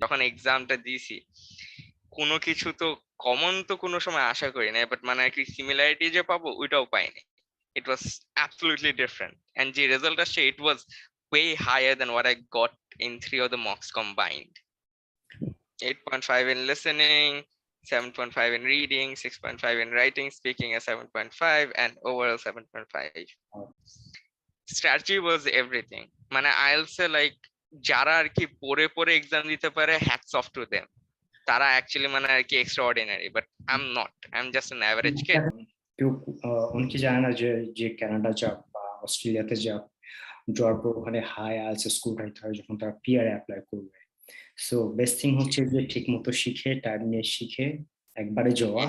যখন এক্সামটা দিয়েছি কোনো কিছু তো কমন তো কোনো সময় আশা করি না বাট মানে কি সিমিলারিটি যে পাবো ওইটাও পাইনি it was absolutely different and যে রেজাল্ট আসছে it was way higher than what I got in three of the mocks combined. 8.5 in listening, 7.5 in reading, 6.5 in writing, speaking a 7.5, and overall 7.5. Oh. Strategy was everything. মানে I'll like যারা আর কি পড়ে পড়ে exam দিতে পারে hats off to them তারা actually মানে আর কি extraordinary but I am not I am just an average kid কেউ অনেকে জানে না যে যে কানাডা যাক বা অস্ট্রেলিয়াতে যাক যাওয়ার পর ওখানে হাই আলস স্কুল রাইতে হয় যখন তারা পিআর অ্যাপ্লাই করবে। সো বেস্ট থিং হচ্ছে যে ঠিক মতো শিখে টাইম নিয়ে শিখে একবারে যাওয়া।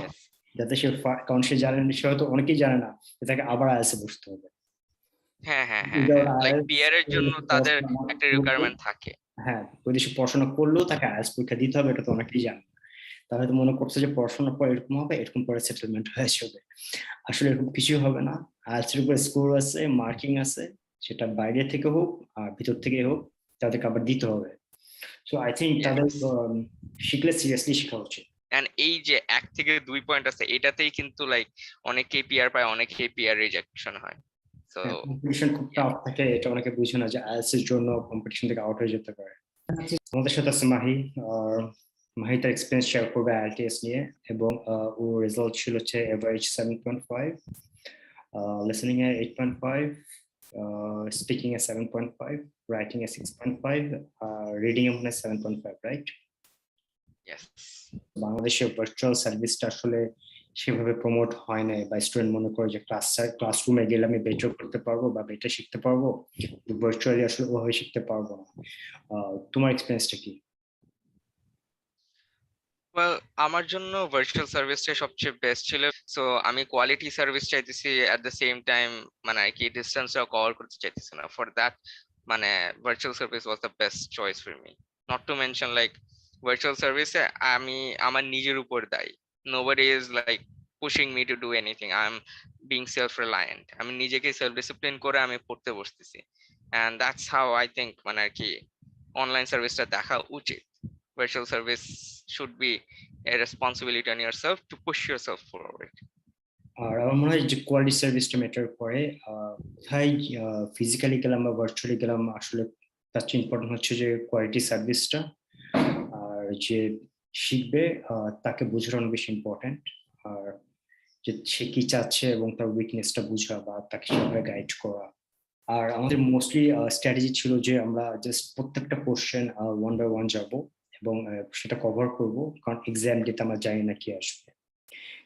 যাতে সে কারণ সে জানে সে হয়তো অনেকেই জানে না তাকে আবার আলসে বসতে হবে। হ্যাঁ হ্যাঁ হ্যাঁ লাইক IELTS এর জন্য তাদের একটা রিকোয়ারমেন্ট থাকে। হ্যাঁ পড়াশোনা করলেও তাকে পরীক্ষা দিতে হবে এটা তো অনেকেই জানে না। তারা হয়তো মনে করছে যে পড়াশোনার পর এরকম হবে এরকম পরে সেটেলমেন্ট হয়ে যাবে। আসলে এরকম হবে না। এর উপরে স্কোর আছে মার্কিং আছে সেটা বাইরে থেকে হোক আর ভিতর থেকে হোক তাদেরকে আবার দিতে হবে। সো আই থিঙ্ক তাদের. শিখলে সিরিয়াসলি শেখা উচিত। এন্ড এই যে এক থেকে দুই পয়েন্ট আছে এটাতেই কিন্তু লাইক অনেকেই পিয়ার পায় অনেকেই পিয়ার রিজেকশন হয়। কম্পিটিশন খুব টাফ থাকে এটা অনেকে বুঝে না যে আইএলটিএস এর জন্য কম্পিটিশন থেকে আউট হয়ে যেতে পারে। আমাদের সাথে আছে মাহি আর মাহি তার এক্সপিরিয়েন্স শেয়ার করবে আইএলটিএস নিয়ে এবং আহ, ওর রেজাল্ট ছিল হচ্ছে average seven point five listening এ এইট পয়েন্ট ফাইভ স্পিকিং এ সেভেন পয়েন্ট ফাইভ রাইটিং এ সিক্স পয়েন্ট ফাইভ রিডিং এ মনে হয় seven point five right yes বাংলাদেশে ভার্চুয়াল সার্ভিসটা আসলে সেভাবে প্রমোট হয় নাই বা স্টুডেন্ট মনে করে যে ক্লাস ক্লাসরুমে গেলে আমি বেটার করতে পারব বা বেটার শিখতে পারব? ভার্চুয়ালি আসলে ওভাবে শিখতে পারব না। তোমার এক্সপিরিয়েন্সটা কি? ওয়েল আমার জন্য ভার্চুয়াল সার্ভিসটা সবচেয়ে বেস্ট ছিল। সো আমি কোয়ালিটি সার্ভিস চাইতেছি এট দ্য সেম টাইম মানে আর কি ডিস্টেন্সটা কভার করতে চাইতেছি না। ফর দ্যাট মানে virtual service was the best choice for me not to mention like virtual সার্ভিসে আমি, আমার নিজের উপর দায়ী। Nobody is like pushing me to do anything I am being self reliant আমি নিজেকে সেলফ ডিসিপ্লিন করে আমি পড়তে বসতেছি। And that's how I think মানে আর কি অনলাইন সার্ভিসটা দেখা উচিত। Virtual service should be a responsibility on yourself to push yourself forward. আর আমার মনে হয় যে কোয়ালিটি সার্ভিসটা ম্যাটার করে। কোথায় ফিজিক্যালি গেলাম বা ভার্চুয়ালি গেলাম, আসলে তার চেয়ে ইম্পর্টেন্ট হচ্ছে যে কোয়ালিটি সার্ভিসটা আর যে শিখবে তাকে বোঝানো বেশি ইম্পর্টেন্ট আর যে সে কি চাচ্ছে এবং তার উইকনেসটা বোঝা বা তাকে সেভাবে গাইড করা। আর আমাদের মোস্টলি স্ট্র্যাটেজি ছিল যে আমরা জাস্ট প্রত্যেকটা কোশ্চেন ওয়ান বাই ওয়ান যাব এবং সেটা কভার করব। কারণ এক্সাম দিতে আমরা জানি না কি আসবে।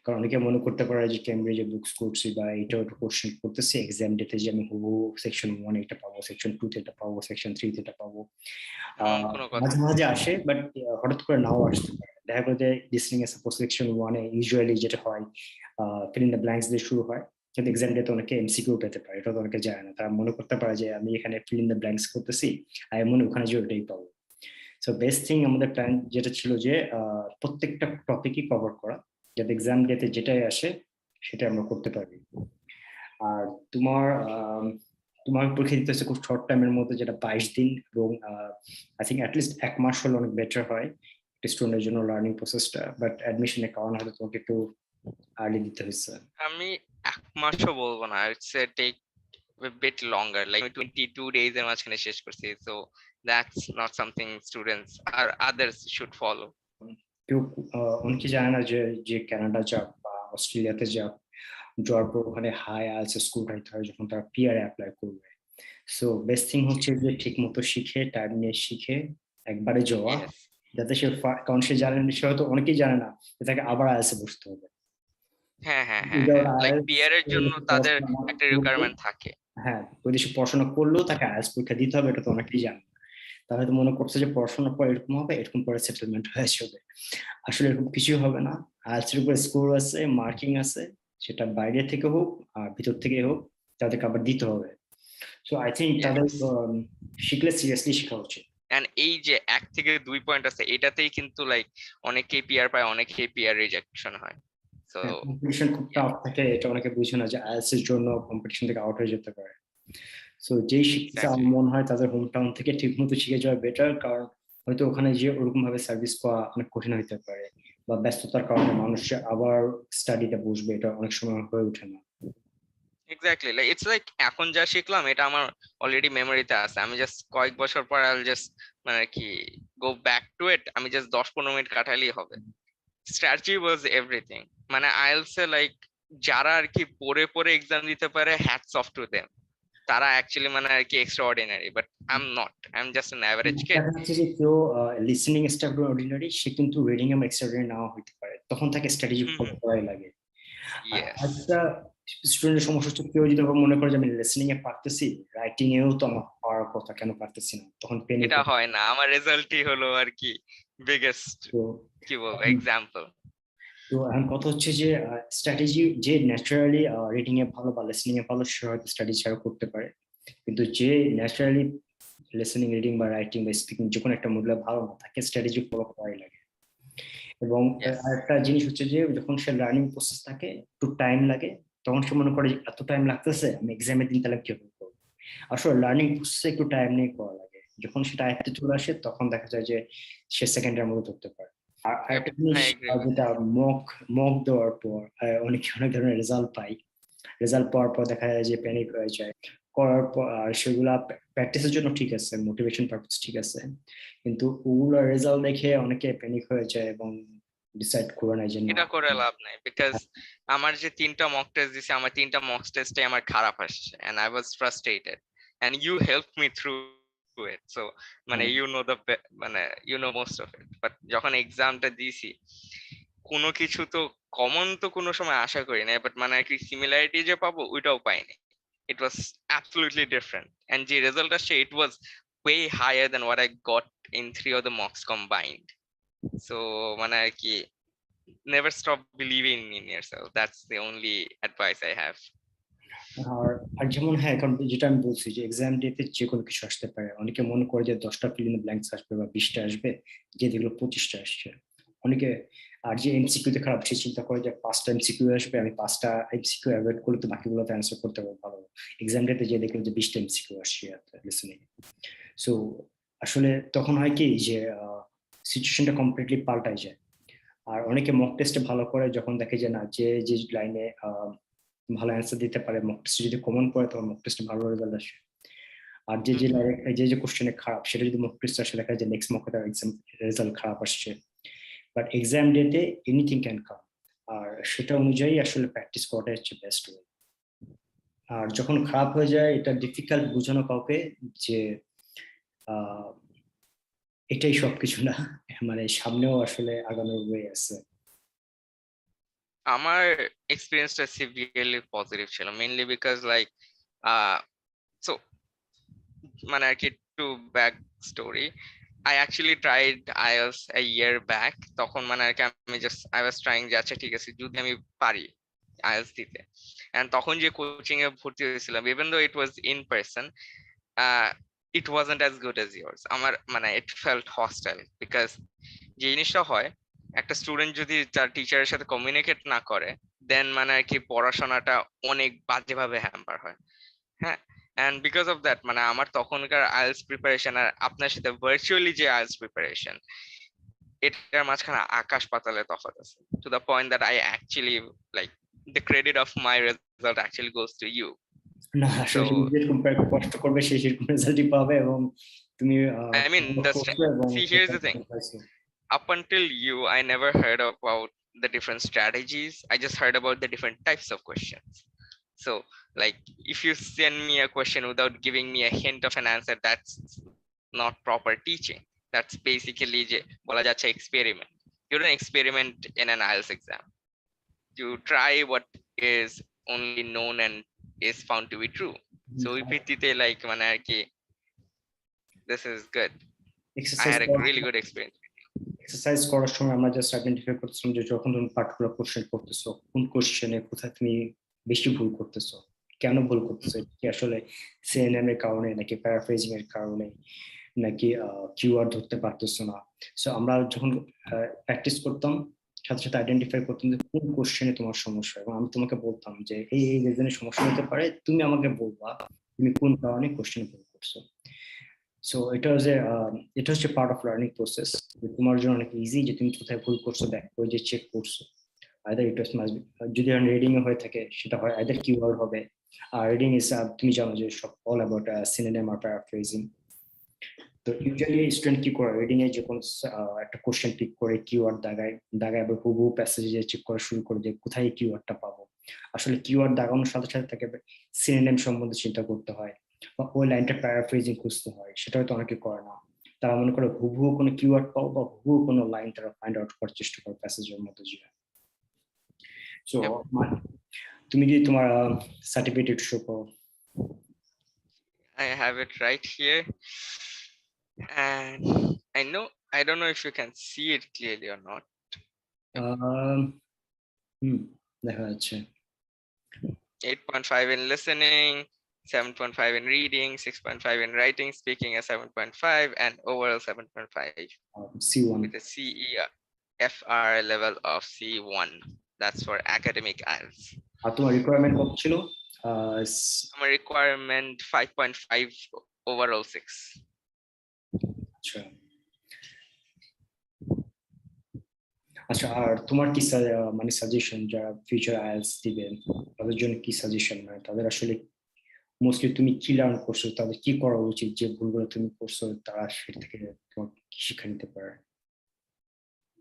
কারণ অনেকে মনে করতে পারে যে ক্যামব্রিজে বুকস করছি বা এটা ওটা কোশ্চেন করতেছি এক্সাম ডেতে যে আমি হবু সেকশন ওয়ান এটা পাবো সেকশন টু এটা পাবো সেকশন থ্রি এটা পাবো। কথা মাঝে মাঝে আসে বাট হঠাৎ করে নাও আসতে পারে। দেখা গেলো যে লিসনিং এ সাপোজ সেকশন ওয়ানে ইউজুয়ালি যেটা হয় ফিল ইন দ্য ব্ল্যাঙ্কস দিয়ে শুরু হয়। কিন্তু এক্সাম ডেতে অনেকে এমসিকিউ পেতে পারে, এটা তো অনেকে যায় না। তারা মনে করতে পারে যে আমি এখানে ফিল ইন দ্য ব্ল্যাঙ্কস করতেছি আর মনে ওখানে যে ওটাই পাবো। সো বেস্ট থিং আমাদের প্ল্যান যেটা ছিল যে প্রত্যেকটা টপিকই কভার করা, যাতে এক্সাম ডেতে যেটাই আসে, সেটা আমরা করতে পারি। আর তোমার তোমার পরীক্ষা দিতে হচ্ছে খুব শর্ট টাইমের মধ্যে, যেটা বাইশ দিন এবং আই থিঙ্ক অ্যাটলিস্ট এক মাস হলে অনেক বেটার হয়। স্টুডেন্টের জন্য লার্নিং প্রসেসটা বাট অ্যাডমিশনের কারণে হয়তো তোমাকে একটু আর্লি দিতে হয়েছে। আমি এক মাসও বলব না it's take bit longer like twenty two days এর মাঝখানে শেষ করছি so that's not something students R others should follow কেউ অনেকে জানে না যে যে কানাডা যাক বা অস্ট্রেলিয়াতে যাক যাওয়ার পর ওখানে হাই আলস স্কুল রাইতে হয় যখন তারা পিআর অ্যাপ্লাই করবে। সো বেস্ট থিং হচ্ছে যে ঠিক মতো শিখে টাইম নিয়ে শিখে একবারে যাওয়া। যাতে সে কারণ সে জানে না, সে হয়তো অনেকেই জানে না যে তাকে আবার আইএলটিএস বসতে হবে। হ্যাঁ হ্যাঁ হ্যাঁ। Either লাইক IELTS পিয়ার এর জন্য তাদের একটা রিকোয়ারমেন্ট থাকে। হ্যাঁ পড়াশোনা করলেও তাকে পরীক্ষা দিতে হবে এটা তো অনেকেই জানে। তারা হয়তো মনে করছে যে পড়াশোনার পর এরকম হবে এরকম পরে সেটেলমেন্ট হয়ে যাবে। আসলে এরকম কিছুই হবে না। এর উপরে স্কোর আছে মার্কিং আছে সেটা বাইরে থেকে হোক আর ভিতর থেকে হোক তাদেরকে আবার দিতে হবে। সো আই থিঙ্ক তাদের শিখলে সিরিয়াসলি শেখা উচিত। এন্ড এই যে এক থেকে দুই পয়েন্ট আছে এটাতেই কিন্তু লাইক অনেকেই পিয়ার পায় অনেকেই পিয়ার রিজেকশন হয়। সো কম্পিটিশন খুব টাফ থাকে এটা অনেকে বুঝে না যে এর জন্য কম্পিটিশন থেকে আউট হয়ে যেতে পারে। সো যেই আমার মনে হয় তাদের হোম টাউন থেকে ঠিক মতো শিখে যাওয়া বেটার কারণ হয়তো ওখানে যে ওরকম ভাবে সার্ভিস পাওয়া অনেক কঠিন হইতে পারে। বা ব্যস্ততার কারণে মানুষ আবার স্টাডিতে বসবে এটা অনেক সময় হয়ে ওঠে না। এক্স্যাক্টলি লাইক ইটস লাইক এখন যা শিখলাম এটা আমার অলরেডি মেমোরিতে আছে। আমি জাস্ট কয়েক বছর পর আই জাস্ট মানে কি গো ব্যাক টু ইট আমি জাস্ট দশ পনেরো মিনিট কাটালেই হবে। স্ট্র্যাটেজি ওয়াজ এভরিথিং মানে আইএলসে লাইক যারা আর কি পড়ে পড়ে এক্সাম দিতে পারে হ্যাটস অফ টু দেম তারা অ্যাকচুয়ালি মানে আর কি extraordinary but I am not I am just an average kid যে কেউ লিসনিং অর্ডিনারি সে কিন্তু রিডিং এম এক্সট্রাঅর্ডিনারি নাও হইতে পারে। তখন তাকে স্ট্র্যাটেজি ফলো করাই লাগে। একটা স্টুডেন্টের সমস্যা হচ্ছে কেউ যদি মনে করে যে আমি লিসনিং এ পারতেছি রাইটিং এও তো আমার পাওয়ার কথা কেন পারতেছি না? তখন পেন এটা হয় না আমার রেজাল্টই হলো আর কি বিগেস্ট কি বলব। এক্সাম্পল তো এখন কথা হচ্ছে যে স্ট্র্যাটেজি যে ন্যাচারালি রিডিং এ ভালো বা লিসনিং এ ভালো সে হয়তো স্টাডি ছাড়া করতে পারে। কিন্তু যে ন্যাচারালি লিসনিং রিডিং বা রাইটিং বা স্পিকিং যে কোনো একটা মূল্য ভালো না তাকে স্ট্র্যাটেজি ফলো করাই লাগে। এবং আরেকটা জিনিস হচ্ছে যে যখন সে লার্নিং প্রসেস থাকে একটু টাইম লাগে তখন সে মনে করে এত টাইম লাগতেছে আমি এক্সামের দিন তাহলে কীভাবে করব? আসলে লার্নিং প্রসেসে একটু টাইম নিয়ে করা লাগে। যখন সেটা আয়ত্তে চলে আসে তখন দেখা যায় যে সে সেকেন্ডের মতো ধরতে পারে। আর জিনিস যেটা মক মক দেওয়ার পর অনেকে অনেক ধরনের রেজাল্ট পাই। রেজাল্ট পাওয়ার পর দেখা যায় যে প্যানিক হয়ে যায়। করার পর আর সেগুলা প্র্যাকটিসের জন্য ঠিক আছে মোটিভেশন পারপাস ঠিক আছে। কিন্তু ওগুলো রেজাল্ট দেখে অনেকে প্যানিক হয়ে যায় এবং ডিসাইড করে নেয় যে এটা করে লাভ নাই বিকজ আমার যে তিনটা মক টেস্ট দিছে আমার তিনটা মক টেস্টে আমার খারাপ আসছে and I was frustrated and you help me through it so মানে। ইউ নো দ্য মানে you know most of it but যখন এক্সামটা দিছি কোনো কিছু তো কমন তো কোনো সময় আশা করি না বাট মানে কি সিমিলারিটি যে পাবো ওইটাও পাইনি। It was absolutely different and যে রেজাল্ট আসছে it was way higher than what I got in three of the mocks combined so মানে আর কি, never stop believing in yourself. That's the only advice I have. আর আর যেমন হ্যাঁ এখন যেটা আমি বলছি যে এক্সাম ডেতে যে কোনো কিছু আসতে পারে অনেকে মনে করে যে দশটা ফিলিং ব্ল্যাঙ্কস আসবে বা বিশটা আসবে, যে যেগুলো পঁচিশটা আসছে অনেকে, আর যে এমসিকিউ তে খারাপ সে চিন্তা করে যে পাঁচটা এমসিকিউ আসবে, আমি পাঁচটা এমসিকিউ অ্যাভয়েড করলে তো বাকিগুলোতে অ্যান্সার করতে পারব ভালো এক্সাম ডেতে যে দেখল যে বিশটা এমসিকিউ আসছে লিসনিং সো আসলে তখন হয় কি যে সিচুয়েশনটা কমপ্লিটলি পাল্টায় যায়। আর অনেকে মক টেস্টে ভালো করে যখন দেখে যে না যে যে লাইনে ভালো অ্যান্সার দিতে পারে মক টেস্টে যদি কমন পড়ে তখন মক টেস্টে ভালো রেজাল্ট আসে। আর যে যে লাইনে যে যে কোশ্চেনে খারাপ সেটা যদি মক টেস্ট আসে দেখা যায় যে নেক্সট মকে তার এক্সাম রেজাল্ট খারাপ আসছে। বাট এক্সাম ডেটে এনিথিং ক্যান কাম আর সেটা অনুযায়ী আসলে প্র্যাকটিস করাটা হচ্ছে বেস্ট ওয়ে আর যখন খারাপ হয়ে যায় এটা ডিফিকাল্ট বোঝানো কাউকে যে আহ, এটাই সবকিছু না। মানে সামনেও আসলে আগানোর ওয়ে আছে। আমার এক্সপিরিয়েন্সটা সিভিয়ারলি পজিটিভ ছিল। মেইনলি বিকজ লাইক সো মানে আর কি to back story I actually tried IELTS a year back তখন মানে আর কি আমি জাস্ট আই ওয়াজ ট্রাইং যে আচ্ছা ঠিক আছে, যদি আমি পারি আইএলস দিতে। এন্ড তখন যে কোচিং এ ভর্তি হয়েছিলাম even though it was in person it wasn't as good as years আমার মানে ইট ফেল্ট হস্টাইল বিকজ যে জিনিসটা হয়, একটা স্টুডেন্ট যদি তার টিচারের সাথে কমিউনিকেট না করে দেন মানে আর কি পড়াশোনাটা অনেক বাজেভাবে হ্যাম্পার হয়। হ্যাঁ? অ্যান্ড বিকজ অফ দ্যাট মানে আমার তখনকার আইএলস প্রিপারেশন আর আপনার সাথে ভার্চুয়ালি যে আইএলস প্রিপারেশন এটার মাঝখানে আকাশ পাতালে তফাৎ আছে। To the point that I actually like the credit of my result actually goes to you না আসলে So- তুমি যেরকম প্রায় কষ্ট করবে সেই সেরকম রেজাল্টই পাবে এবং তুমি আহ, I mean, ভালো the করছো stra- এবং see, here's the সেটা thing. পাইছো। up until you, I never heard about the different strategies. I just heard about the different types of questions. So, like, if you send me a question without giving me a hint of an answer, that's not proper teaching. That's basically যে বলা যাচ্ছে experiment. You don't experiment in an IELTS exam. You try what is only known and is found to be true. So, ওই ভিত্তিতে like মানে আর কি this is good. Exercise I had a really good experience. Exercise করার সময় আমরা just identify করতেছিলাম যে যখন তুমি পার্টিকুলার কোশ্চেন করতেছো কোন কোশ্চেনে কোথায় তুমি বেশি ভুল করতেছো কেন ভুল করতেছো কি আসলে সিএনএম এর কারণে নাকি প্যারাফ্রেজিং এর কারণে নাকি কিউআর ধরতে পারতেছো না সো আমরা যখন প্র্যাকটিস করতাম সাথে সাথে আইডেন্টিফাই করতাম যে কোন কোশ্চেনে তোমার সমস্যা এবং আমি তোমাকে বলতাম যে এই এই রিজনের সমস্যা হতে পারে, তুমি আমাকে বলবা তুমি কোন কারণে কোশ্চেন ভুল করছ। সো এটা হচ্ছে এটা হচ্ছে পার্ট অফ লার্নিং প্রসেস যে তোমার জন্য অনেক ইজি যে তুমি কোথায় ভুল করছ ব্যাক করে যে চেক করছ। আইদার ইট ওয়াজ মাস্ট যদি রিডিং এ হয়ে থাকে, সেটা হয় আইদার কিওয়ার্ড হবে। আর রিডিং ইজ তুমি জানো যে সব অল অ্যাবাউট সিনোনিম আর প্যারাফ্রেজিং তো ইউজুয়ালি স্টুডেন্ট কি করে? রিডিং এ যখন আহ, একটা কোশ্চেন পিক করে কিওয়ার্ড দাগায় দাগায় আবার হুবহু প্যাসেজে চেক করা শুরু করে যে কোথায় কিওয়ার্ডটা পাবো? আসলে কিওয়ার্ড দাগানোর সাথে সাথে তাকে সিনোনিম সম্বন্ধে চিন্তা করতে হয় বা ওই লাইনটা প্যারাফ্রেজিং খুঁজতে হয় সেটা হয়তো অনেকে করে না। তারা মনে করে হুবহু কোনো কিওয়ার্ড পাও বা হুবহু কোনো লাইন তারা ফাইন্ড আউট করার চেষ্টা করে প্যাসেজের মধ্যে যে সো তুমি যদি তোমার সার্টিফিকেট শো করো? I have it right here. And I know, I don't know if you can see it clearly or not. আহ, হুম দেখা যাচ্ছে 8.5 in listening, 7.5 in reading, 6.5 in writing, speaking a 7.5, and overall 7.5 C one with a CE FR level of C1. That's for academic IELTS. আর তোমার requirement কত ছিল আহ, স- My requirement 5.5 overall 6. আচ্ছা। আচ্ছা আর তোমার কি মানে সাজেশন যারা ফিউচার আইএলস দিবেন তাদের জন্য কি সাজেশন মানে তাদের আসলে মোস্টলি তুমি কি লার্ন করছ? তাদের কি করা উচিত? যে ভুলগুলো তুমি করছ তারা সেটা থেকে তোমার কি শিক্ষা নিতে পারে?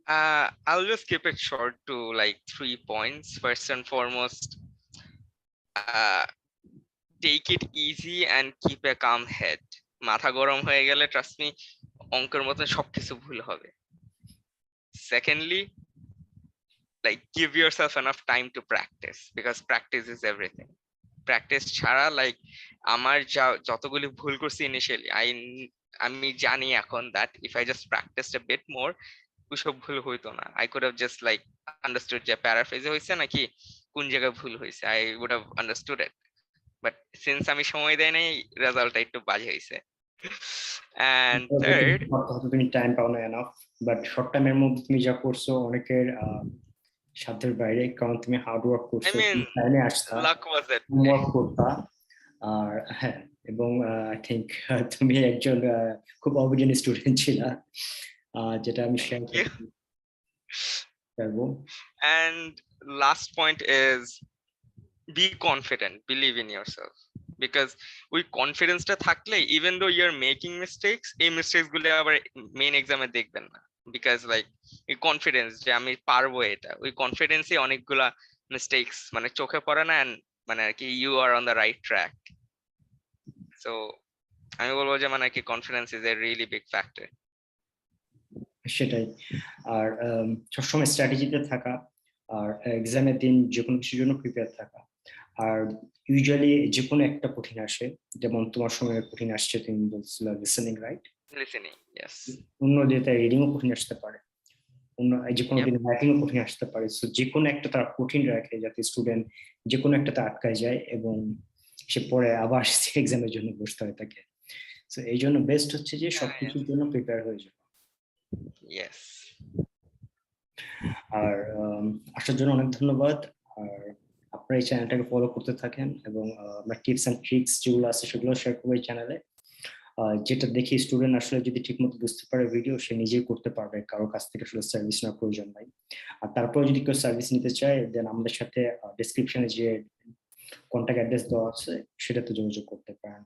Uh, I'll just keep it short to like three points. First and foremost, uh, take it easy and keep a calm head. মাথা গরম হয়ে গেলে ট্রাস্ট মি অঙ্কের মতন সবকিছু ভুল হবে। Secondly like, give yourself enough time to practice because practice is everything. Practice ছাড়া লাইক আমার যা, যতগুলি ভুল করছি ইনিশিয়ালি আই আমি জানি এখন that if I just practice a bit more ওইসব ভুল হইতো না। I could have just like understood যে প্যারাফ্রেজে হয়েছে নাকি কোন জায়গায় ভুল হয়েছে I would have understood it but since আমি সময় দেয় নাই রেজাল্টটা একটু বাজে হয়েছে অ্যান্ড থার্ড হয়তো তুমি টাইম পাও না এনাফ বাট শর্ট টাইমের মধ্যে তুমি যা করছ অনেকের সাধ্যের বাইরে কারণ তুমি হার্ড ওয়ার্ক করছ টাইমে আসতা হোমওয়ার্ক করতা আর হ্যাঁ এবং আই থিঙ্ক তুমি একজন খুব অবিডিয়েন্ট স্টুডেন্ট ছিলা যেটা আমি শেয়ার পারব And last point is be confident, Because ওই কনফিডেন্সটা থাকলে even though you are making mistakes এই মিস্টেক্সগুলো আবার মেইন এক্সামে দেখবেন না। বিকজ লাইক এই কনফিডেন্স যে আমি পারব এটা, ওই কনফিডেন্সে অনেকগুলা মিস্টেক্স মানে চোখে পড়ে না মানে আর কি you are on the right track so আমি বলব যে মানে কি confidence is a really big factor সেটাই। আর সবসময় স্ট্র্যাটেজিতে থাকা, আর এক্সামের দিন যে কোনো কিছুর জন্য প্রিপেয়ার থাকা। আর ইউজুয়ালি যে কোনো একটা কঠিন আসে যেমন তোমার সময় কঠিন আসছে তুমি বলছিলে লিসেনিং রাইট লিসেনিং ইয়েস অন্য যেটা রিডিংও কঠিন আসতে পারে। অন্য যে কোনো. দিন রাইটিংও কঠিন আসতে পারে। সো যে কোনো একটা তারা কঠিন রাখে যাতে স্টুডেন্ট যে কোনো একটাতে আটকায় যায় এবং সে পরে আবার এক্সামের জন্য বসতে হয় তাকে সো এই জন্য বেস্ট হচ্ছে যে হ্যাঁ, সবকিছুর জন্য প্রিপেয়ার হয়ে যাবে ইয়েস আর আসার জন্য অনেক ধন্যবাদ। আর আপনারা এই চ্যানেলটাকে ফলো করতে থাকেন এবং আমরা টিপস অ্যান্ড ট্রিক্স যেগুলো আছে সেগুলো শেয়ার করব এই চ্যানেলে যেটা দেখি স্টুডেন্ট আসলে যদি ঠিকমতো বুঝতে পারে ভিডিও সে নিজেই করতে পারবে। কারও কাছ থেকে আসলে সার্ভিস নেওয়ার প্রয়োজন নাই। আর তারপরে যদি কেউ সার্ভিস নিতে চায় দেন আমাদের সাথে ডিসক্রিপশনে যে কন্ট্যাক্ট অ্যাড্রেস দেওয়া আছে, সেটাতে যোগাযোগ করতে পারেন।